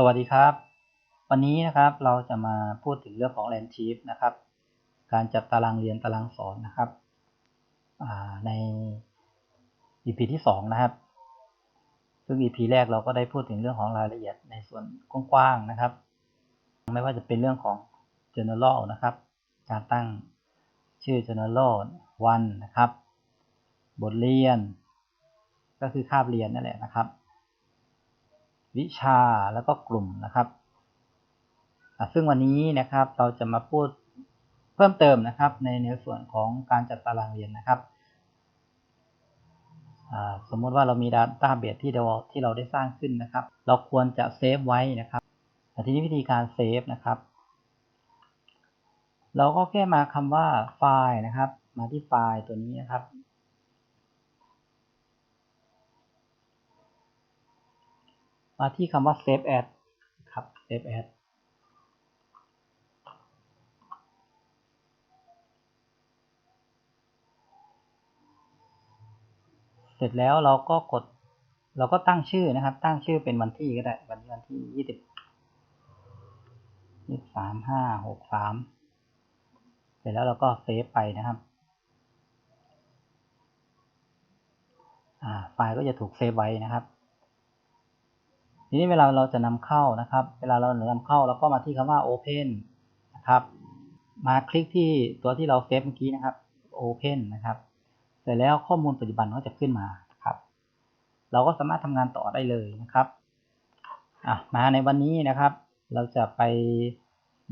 สวัสดีครับ วันนี้นะครับเราจะมาพูดถึงเรื่องของ Land Chief นะครับ การจัดตารางเรียนตารางสอนนะครับใน EP ที่สองนะครับ ซึ่ง EP แรกเราก็ได้พูดถึงเรื่องของรายละเอียดในส่วนกว้างๆนะครับ ไม่ว่าจะเป็นเรื่องของ General นะครับ การตั้งชื่อ General วันนะครับ บทเรียน ก็คือคาบเรียนนั่นแหละนะครับ วิชาแล้วก็กลุ่มนะครับ ซึ่งวันนี้นะครับเราจะมาพูดเพิ่มเติมนะครับในในส่วนของการจัดตารางเรียนนะครับ สมมติว่าเรามี Database ที่เราที่เราได้สร้างขึ้นนะครับ เราควรจะเซฟไว้นะครับทีนี้วิธีการเซฟนะครับ เราก็แค่มาคำว่าไฟล์นะครับ มาที่ไฟล์ตัวนี้นะครับ มาที่คำว่า save as ครับ save as เสร็จแล้วเราก็กดเราก็ตั้งชื่อนะครับ ตั้งชื่อเป็นวันที่ก็ได้ วันวันที่ยี่สิบยี่สามห้าหกสามเสร็จแล้วเราก็เซฟไปนะครับอ่าไฟล์ก็จะถูกเซฟไว้นะครับ ทีนี้เวลาเราจะนำเข้านะครับ เวลาเรานำเข้าเราก็มาที่คำว่า open นะครับ มาคลิกที่ตัวที่เราเซฟเมื่อกี้นะครับ open นะครับ เสร็จแล้วข้อมูลปัจจุบันก็จะขึ้นมาครับ เราก็สามารถทำงานต่อได้เลยนะครับอะมาในวันนี้นะครับ เราจะไป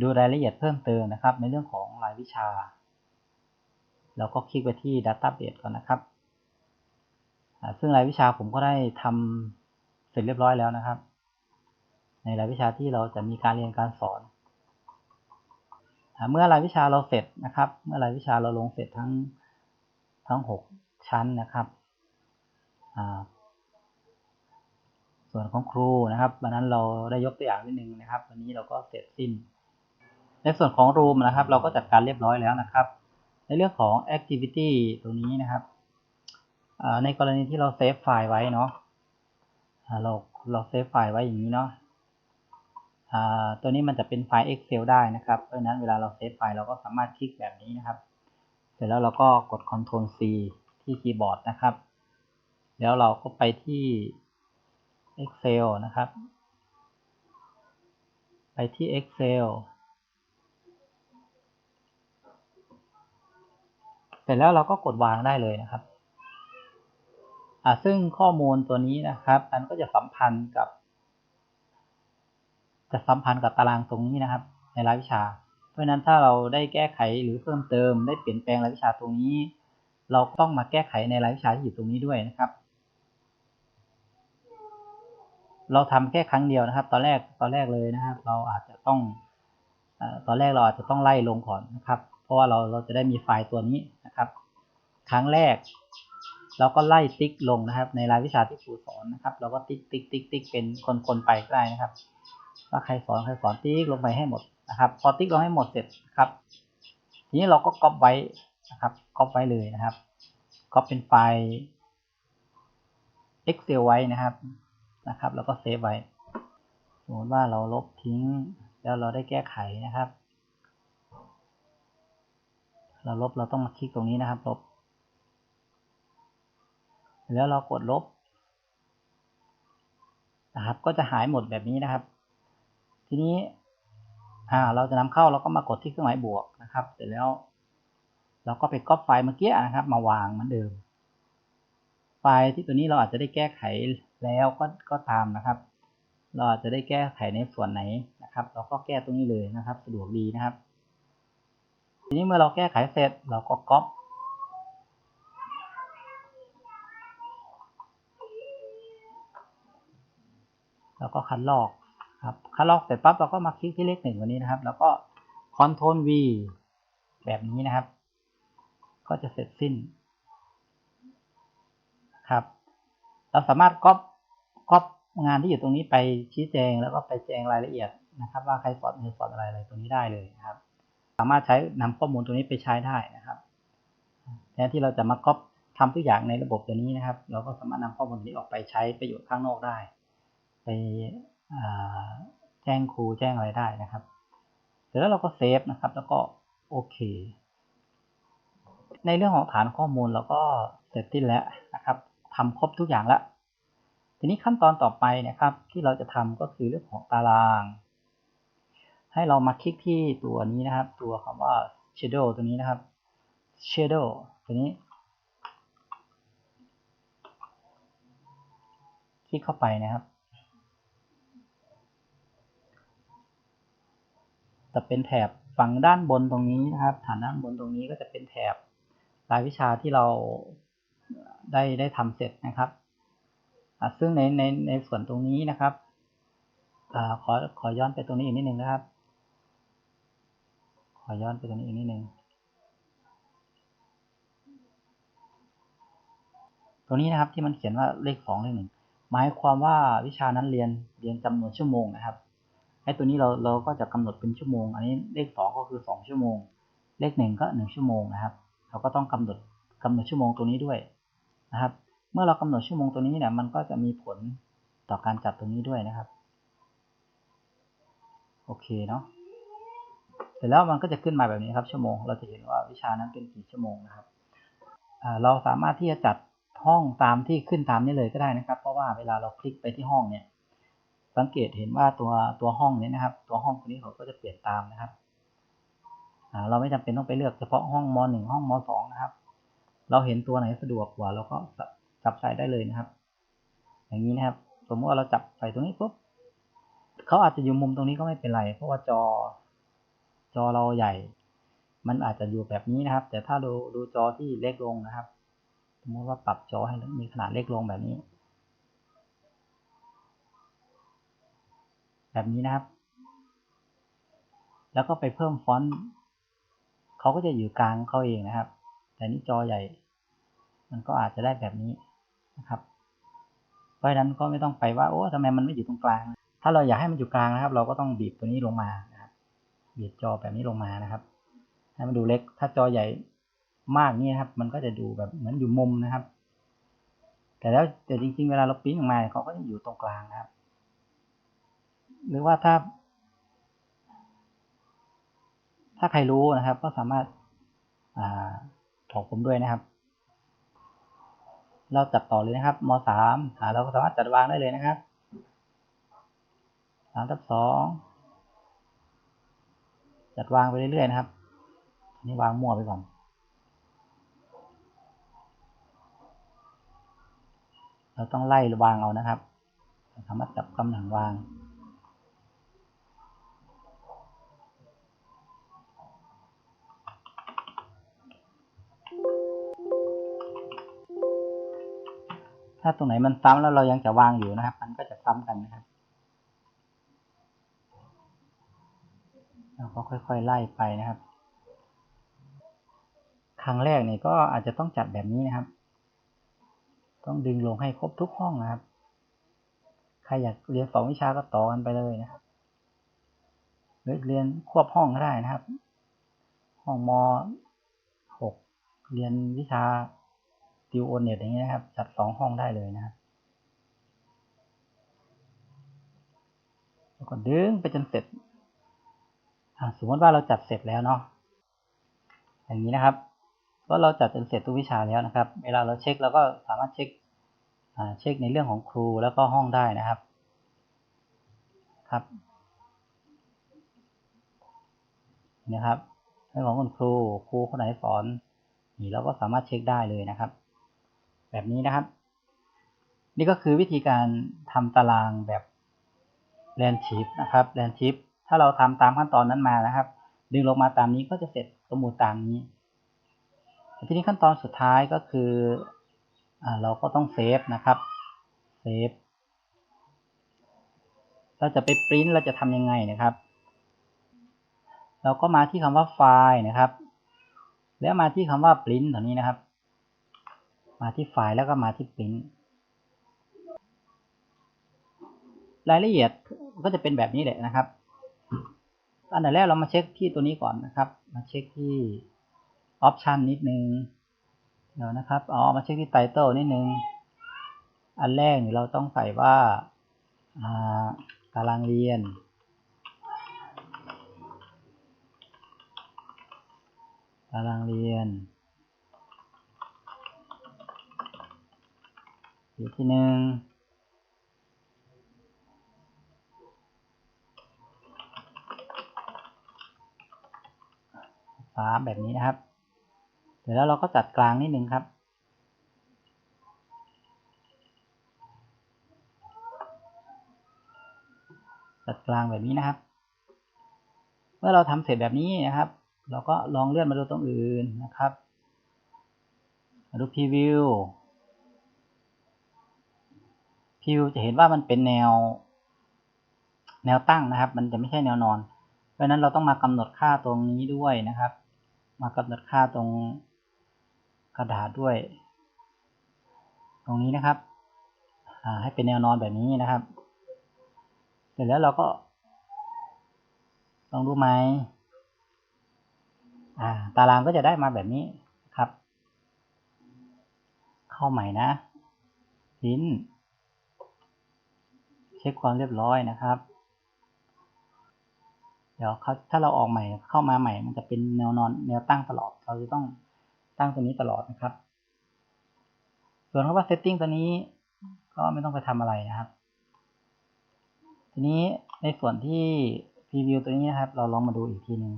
ดูรายละเอียดเพิ่มเติมนะครับ ในเรื่องของรายวิชา เราก็คลิกไปที่ Database ก่อนนะครับ ซึ่งรายวิชาผมก็ได้ทำ ร็จเรียบร้อยแล้วนะครับ ในรายวิชาที่เราจะมีการเรียนการสอนเมื่อรายวิชาเราเสร็จนะครับ เมื่อรายวิชาเราลงเสร็จทั้งทั้งหกชั้นนะครับส่วนของครูนะครับวันนั้นเราได้ยกตัวอย่างนิดนึงนะครับ วันนี้เราก็เสร็จสิ้น ในส่วนของรูมนะครับ เราก็จัดการเรียบร้อยแล้วนะครับ ในเรื่องของ activity ตรงนี้นะครับในกรณีที่เราเซฟไฟล์ไว้เนาะ เราเราเซฟไฟล์ไว้อย่างนี้เนาะตัวนี้มันจะเป็นไฟล์ Excel ได้นะครับ เพราะฉะนั้นเวลาเราเซฟไฟล์เราก็สามารถคลิกแบบนี้นะครับ เสร็จแล้วเราก็กด Ctrl C ที่คีย์บอร์ดนะครับ แล้วเราก็ไปที่ Excel นะครับ ไปที่ Excel เสร็จแล้วเราก็กดวางได้เลยนะครับ ซึ่งข้อมูลตัวนี้นะครับ มันก็จะสัมพันธ์กับ จะสัมพันธ์กับตารางตรงนี้นะครับ ในรายวิชา เพราะนั้นถ้าเราได้แก้ไขหรือเพิ่มเติม ได้เปลี่ยนแปลงรายวิชาตรงนี้ เราต้องมาแก้ไขในรายวิชาที่อยู่ตรงนี้ด้วยนะครับ เราทำแค่ครั้งเดียวนะครับ ตอนแรกตอนแรกเลยนะครับ เราอาจจะต้องตอนแรกเราอาจจะต้องไล่ลงก่อนนะครับ เพราะว่าเราเราจะได้มีไฟล์ตัวนี้นะครับ ครั้งแรก เราก็ไล่ติ๊กลงนะครับ ในรายวิชาที่ครูสอนนะครับ เราก็ติ๊กติ๊กติ๊กติ๊กเป็นคนๆไปก็ได้นะครับ ว่าใครสอนใครสอนติ๊กลงไปให้หมดนะครับ พอติ๊กลงให้หมดเสร็จครับ ทีนี้เราก็ก๊อปไว้นะครับก๊อปไว้เลยนะครับก๊อปเป็นไฟล์ Excel ไว้นะครับนะครับ แล้วก็เซฟไว้สมมติว่าเราลบทิ้ง แล้วเราได้แก้ไขนะครับ เราลบเราต้องมาคลิกตรงนี้นะครับ ลบ แล้วเรากดลบนะครับ ก็จะหายหมดแบบนี้นะครับ ทีนี้อ่าเราจะนำเข้าเราก็มากดที่เครื่องหมายบวกนะครับ เสร็จแล้วเราก็ไปก๊อปไฟล์เมื่อกี้นะครับ มาวางเหมือนเดิม ไฟล์ที่ตัวนี้เราอาจจะได้แก้ไขแล้วก็ก็ตามนะครับ เราอาจจะได้แก้ไขในส่วนไหนนะครับ เราก็แก้ตรงนี้เลยนะครับ สะดวกดีนะครับ ทีนี้เมื่อเราแก้ไขเสร็จเราก็ก๊อป แล้วก็คัดลอกครับคัดลอกเสร็จปั๊บเราก็มาคลิกที่เลขหนึ่งวันนี้นะครับ แล้วก็ Ctrl V แบบนี้นะครับ ก็จะเสร็จสิ้นครับ เราสามารถก๊อปก๊อปงานที่อยู่ตรงนี้ไปชี้แจงแล้วก็ไปแจงรายละเอียดนะครับ ว่าใครสอนใครสอนอะไรอะไรตรงนี้ได้เลยนะครับ สามารถใช้นำข้อมูลตรงนี้ไปใช้ได้นะครับแทนที่เราจะมาก๊อปทำทุกอย่างในระบบตัวนี้นะครับ เราก็สามารถนำข้อมูลนี้ออกไปใช้ประโยชน์ข้างนอกได้ ไปแจ้งครูแจ้งอะไรได้นะครับ เสร็จแล้วเราก็เซฟนะครับ แล้วก็โอเค ในเรื่องของฐานข้อมูลเราก็เสร็จสิ้นแล้วนะครับทำครบทุกอย่างแล้ว ทีนี้ขั้นตอนต่อไปนะครับ ที่เราจะทำก็คือเรื่องของตาราง ให้เรามาคลิกที่ตัวนี้นะครับ ตัวคำว่า shadow ตัวนี้นะครับ shadow ตัวนี้ คลิกเข้าไปนะครับ จะเป็นแถบฝั่งด้านบนตรงนี้นะครับ ฐานด้านบนตรงนี้ก็จะเป็นแถบรายวิชาที่เราได้ได้ทำเสร็จนะครับ ซึ่งในในในส่วนตรงนี้นะครับอขอขอย้อนไปตรงนี้อีกนิดนึงนะครับ ขอย้อนไปตรงนี้อีกนิดนึงตรงนี้นะครับที่มันเขียนว่าเลขสองเลขหนึ่งหมายความว่าวิชานั้นเรียนเรียนจำนวนชั่วโมงนะครับ ไอ้ตัวนี้เราเราก็จะกำหนดเป็นชั่วโมง อันนี้เลขสองก็คือสองชั่วโมง เลขหนึ่งก็หนึ่งชั่วโมงนะครับ เราก็ต้องกำหนดกำหนดชั่วโมงตัวนี้ด้วยนะครับ เมื่อเรากำหนดชั่วโมงตัวนี้เนี่ยมันก็จะมีผลต่อการจับตรงนี้ด้วยนะครับ โอเคเนาะเสร็จแล้วมันก็จะขึ้นมาแบบนี้ครับชั่วโมง เราจะเห็นว่าวิชานั้นเป็นกี่ชั่วโมงนะครับ เราสามารถที่จะจัดห้องตามที่ขึ้นตามนี้เลยก็ได้นะครับ เพราะว่าเวลาเราคลิกไปที่ห้องเนี่ย สังเกตเห็นว่าตัวตัวห้องนี้นะครับ ตัวห้องตัวนี้เขาก็จะเปลี่ยนตามนะครับเราไม่จำเป็นต้องไปเลือกเฉพาะห้องม .1 ห้องม .2 นะครับ เราเห็นตัวไหนสะดวกกว่าเราก็จับใส่ได้เลยนะครับ อย่างนี้นะครับ สมมติว่าเราจับใส่ตรงนี้ปุ๊บเขาอาจจะอยู่มุมตรงนี้ก็ไม่เป็นไร เพราะว่าจอจอเราใหญ่ มันอาจจะอยู่แบบนี้นะครับ แต่ถ้าดูดูจอที่เล็กลงนะครับ สมมติว่าปรับจอให้มีขนาดเล็กลงแบบนี้ แบบนี้นะครับ แล้วก็ไปเพิ่มฟอนต์เขาก็จะอยู่กลางเขาเองนะครับ แต่นี่จอใหญ่ มันก็อาจจะได้แบบนี้นะครับ เพราะฉะนั้นก็ไม่ต้องไปว่าโอ้ทำไมมันไม่อยู่ตรงกลาง ถ้าเราอยากให้มันอยู่กลางนะครับ เราก็ต้องบีบตัวนี้ลงมานะครับบีบจอแบบนี้ลงมานะครับให้มันดูเล็ก ถ้าจอใหญ่มากนี่ครับ มันก็จะดูแบบเหมือนอยู่มุมนะครับ แต่แล้วแต่จริง ๆ เวลาเราปิ้นออกมาเขาก็จะอยู่ตรงกลางครับ หรือว่าถ้า ถ้าใครรู้นะครับ ก็สามารถอ่าบอกผมด้วยนะครับ เราจัดต่อเลยนะครับมสามเราก็สามารถจัดวางได้เลยนะครับสามทับสองจัดวางไปเรื่อยๆนะครับนี่วางมั่วไปก่อนเราต้องไล่วางเอานะครับ สามารถจับกำลังวาง ถ้าตรงไหนมันซ้ำแล้วเรายังจะวางอยู่นะครับ มันก็จะซ้ำกันนะครับ เราก็ค่อยๆไล่ไปนะครับ ครั้งแรกนี่ก็อาจจะต้องจัดแบบนี้นะครับ ต้องดึงลงให้ครบทุกห้องนะครับ ใครอยากเรียนสองวิชาก็ต่อกันไปเลยนะครับหรือเรียนควบห้องก็ได้นะครับ ห้องมหกเรียนวิชา ติวโอเน็ตอย่างเงี้นะครับ จัดสองห้องได้เลยนะครับแล้วก็ดึงไปจนเสร็จสมมติว่าเราจัดเสร็จแล้วเนาะอย่างนี้นะครับก็เราจัดจนเสร็จทุกวิชาแล้วนะครับ เวลาเราเช็คเราก็สามารถเช็คเช็คในเรื่องของครูแล้วก็ห้องได้นะครับครับนะครับเรื่องของคุณครูครูคนไหนสอนนี่เราก็สามารถเช็คได้เลยนะครับ แบบนี้นะครับ นี่ก็คือวิธีการทำตารางแบบแลนชิปนะครับแลนชิปถ้าเราทำตามขั้นตอนนั้นมานะครับ ดึงลงมาตามนี้ก็จะเสร็จสมุดตามนี้ ทีนี้ขั้นตอนสุดท้ายก็คืออเราก็ต้องเซฟนะครับเซฟเราจะไปปริ้นเราจะทำยังไงนะครับ เราก็มาที่คำว่าไฟล์นะครับ แล้วมาที่คำว่าปริ้นตรงนี้นะครับ มาที่ไฟล์แล้วก็มาที่ปริ้นรายละเอียดก็จะเป็นแบบนี้แหละนะครับ อันดับแรกเรามาเช็คที่ตัวนี้ก่อนนะครับ มาเช็คที่ออปชันนิดนึง เดี๋ยวนะครับอ๋อมาเช็คที่ไตเติลนิดนึง อันแรกเราต้องใส่ว่าตารางเรียน ตารางเรียน อีกที่หนึ่งสาแบบนี้นะครับ เสร็จแล้วเราก็จัดกลางนิดนึงครับจัดกลางแบบนี้นะครับ เมื่อเราทำเสร็จแบบนี้นะครับ เราก็ลองเลื่อนมาดูตรงอื่นนะครับมาดูพรีวิว พิวจะเห็นว่ามันเป็นแนว แนวตั้งนะครับ มันจะไม่ใช่แนวนอน เพราะฉะนั้นเราต้องมากำหนดค่าตรงนี้ด้วยนะครับ มากำหนดค่าตรงกระดาษด้วย ตรงนี้นะครับให้เป็นแนวนอนแบบนี้นะครับ เสร็จแล้วเราก็ลองดูไหมาตารางก็จะได้มาแบบนี้ครับ เข้าใหม่นะพิน ช็คความเรียบร้อยนะครับ เดี๋ยวถ้าเราออกใหม่เข้ามาใหม่ มันจะเป็นแนวนอนแนวตั้งตลอด เราจะต้องตั้งตัวนี้ตลอดนะครับ ส่วนคำว่า setting ตัวนี้ก็ไม่ต้องไปทำอะไรนะครับ ทีนี้ในส่วนที่พรีวิวตัวนี้นะครับ เราลองมาดูอีกทีหนึ่ง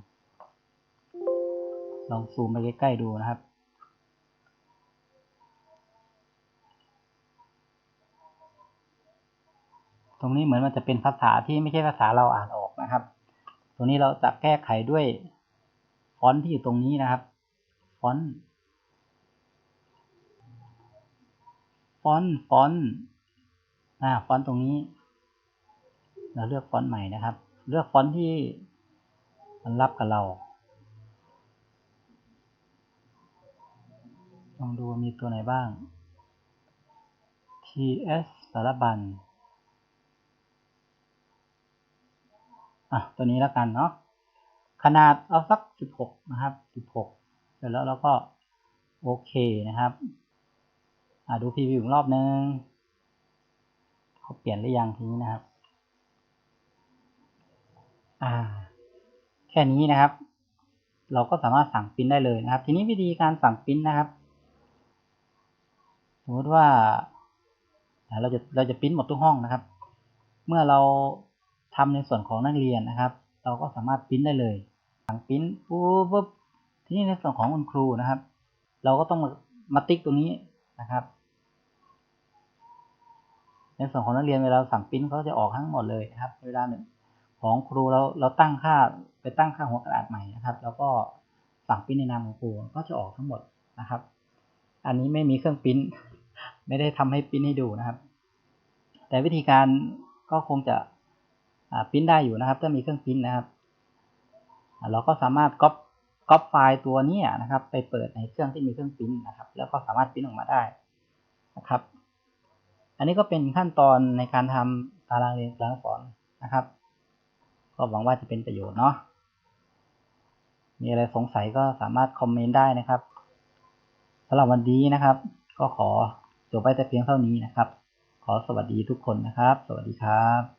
ลองซูมไปใกล้ๆดูนะครับ ตรงนี้เหมือนมันจะเป็นภาษาที่ไม่ใช่ภาษาเราอ่านออกนะครับ ตรงนี้เราจะแก้ไขด้วยฟอนต์ที่อยู่ตรงนี้นะครับฟอนต์ฟอนต์ฟอนต์อ่าฟอนต์ตรงนี้ เราเลือกฟอนต์ใหม่นะครับ เลือกฟอนต์ที่มันรับกับเราลองดูมีตัวไหนบ้าง TS สารบัญ อะตัวนี้แล้วกันเนาะขนาดเอาสัก 16 นะครับ 16 เสร็จแล้วเราก็โอเคนะครับ อ่าดูพรีวิวอีกรอบนึงเขาเปลี่ยนหรือยังทีนี้นะครับ อ่า แค่นี้นะครับ เราก็สามารถสั่งปริ้นได้เลยนะครับ ทีนี้วิธีการสั่งปริ้นนะครับ สมมติว่าเราจะเราจะปริ้นหมดทุกห้องนะครับ เมื่อเรา ทำในส่วนของนักเรียนนะครับ เราก็สามารถปริ้นได้เลยสั่งปริ้นปุ๊บปุ๊บทีนี้ในส่วนของคุณครูนะครับ เราก็ต้องมาติ๊กตรงนี้นะครับ ในส่วนของนักเรียนเวลาสั่งปริ้นเขาจะออกทั้งหมดเลยนะครับ เวลาหนึ่งของครูเราเราตั้งค่าไปตั้งค่าหัวกระดาษใหม่นะครับ แล้วก็สั่งปริ้นในนามของครูก็จะออกทั้งหมดนะครับ อันนี้ไม่มีเครื่องปริ้นไม่ได้ทำให้ปริ้นให้ดูนะครับ แต่วิธีการก็คงจะ ปริ้นได้อยู่นะครับ ถ้ามีเครื่องปริ้นนะครับ เราก็สามารถก๊อปก๊อปไฟล์ตัวนี้นะครับ ไปเปิดในเครื่องที่มีเครื่องปริ้นนะครับ แล้วก็สามารถปริ้นออกมาได้นะครับ อันนี้ก็เป็นขั้นตอนในการทำตารางเรียนการางสอนนะครับ ก็หวังว่าจะเป็นประโยชน์เนาะมีอะไรสงสัยก็สามารถคอมเมนต์ได้นะครับสำหรับวันนี้นะครับ ก็ขอจบไปแต่เพียงเท่านี้นะครับ ขอสวัสดีทุกคนนะครับ สวัสดีครับ